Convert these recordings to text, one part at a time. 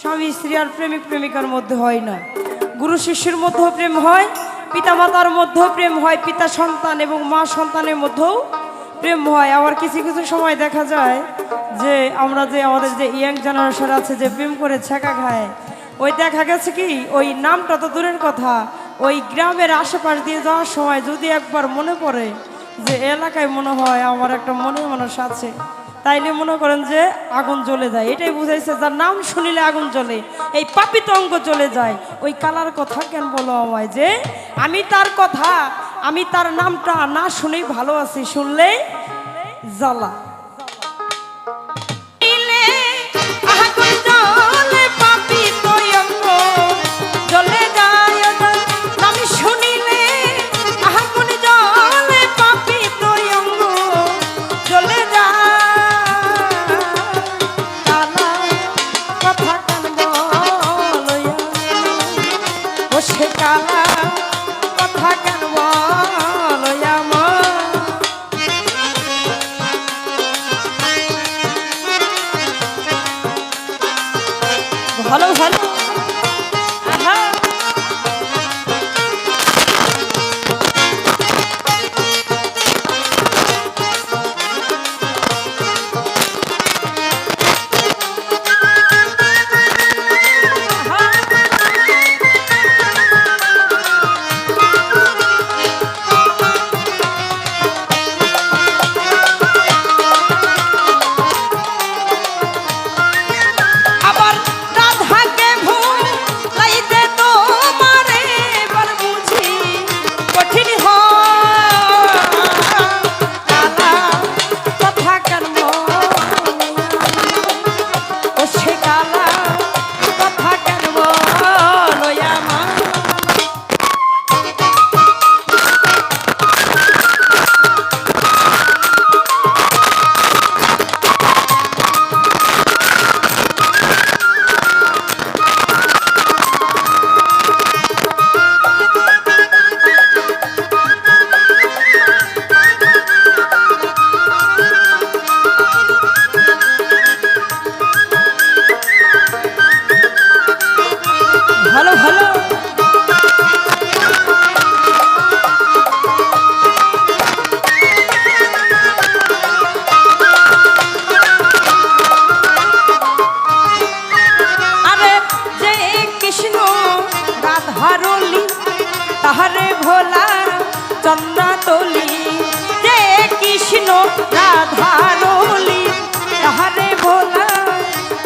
স্বামী, স্ত্রী আর প্রেমিক প্রেমিকার মধ্যে হয় না। গুরু শিষ্যের মধ্যেও প্রেম হয় পিতা মাতার মধ্যেও প্রেম হয়, পিতা সন্তান এবং মা সন্তানের মধ্যেও প্রেম হয়। আবার কিছু কিছু সময় দেখা যায় যে আমরা যে আমাদের যে ইয়াং জেনারেশন আছে যে প্রেম করে ছেঁকা খায়, ওই দেখা গেছে কি, ওই নামটা তো দূরের কথা, ওই গ্রামের আশেপাশ দিয়ে যাওয়ার সময় যদি একবার মনে পড়ে যে এলাকায় মনে হয় আমার একটা মনে মানুষ আছে তাইলে মনে করেন যে আগুন জ্বলে যায়। এটাই বুঝাইছে যার নাম শুনিলে আগুন জ্বলে, এই পাপিত অঙ্গ চলে যায়। ওই কালার কথা কেন বলো আমায় যে, আমি তার কথা, আমি তার নামটা না শুনেই ভালো আছি, শুনলেই জ্বালা। ভালো ভালো। তাহারে ভোলা চন্দ্রাতলি। রে কৃষ্ণ রাধারলি তাহারে ভোলা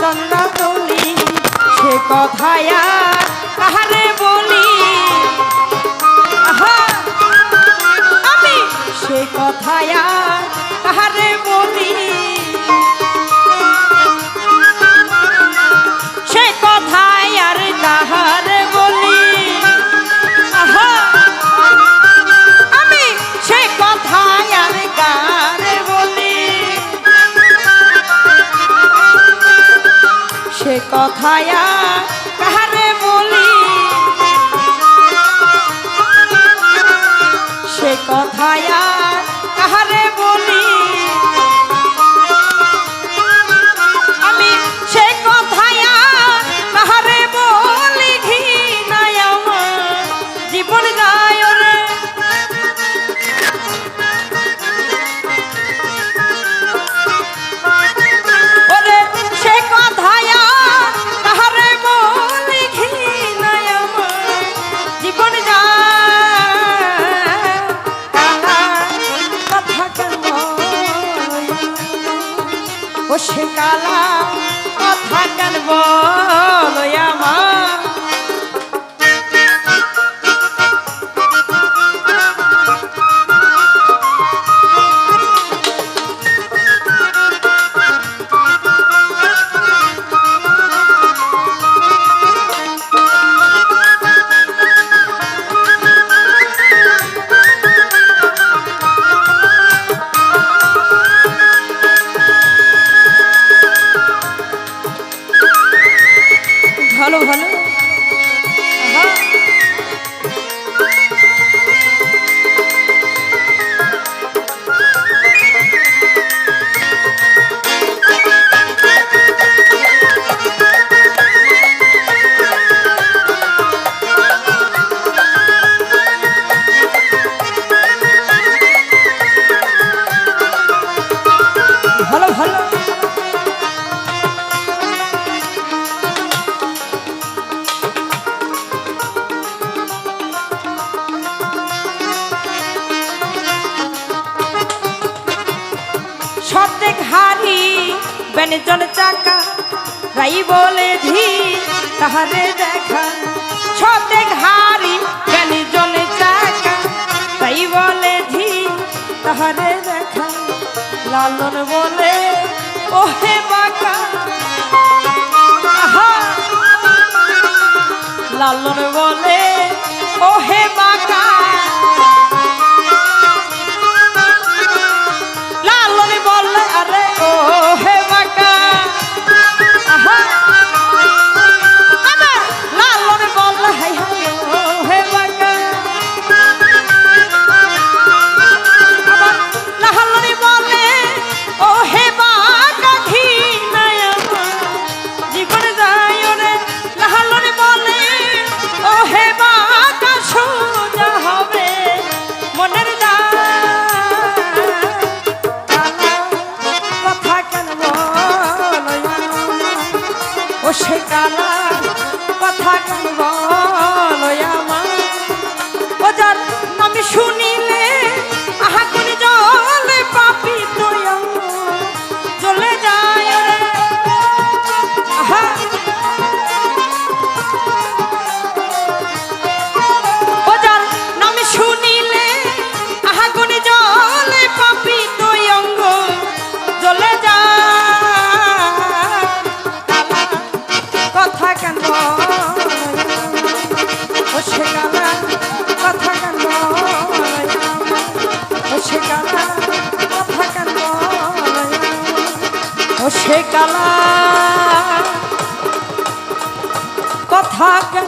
চন্দ্রাতলি। সে কথায় কথায় কথা সতেক হারি ব্যঞ্জন চাকা রাই বলে ধি তাহারে দেখা। যাহারে দেখা লালন বলে ওহে বাঁকা। লালন বলে ওহে বাঁকা।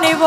নেব।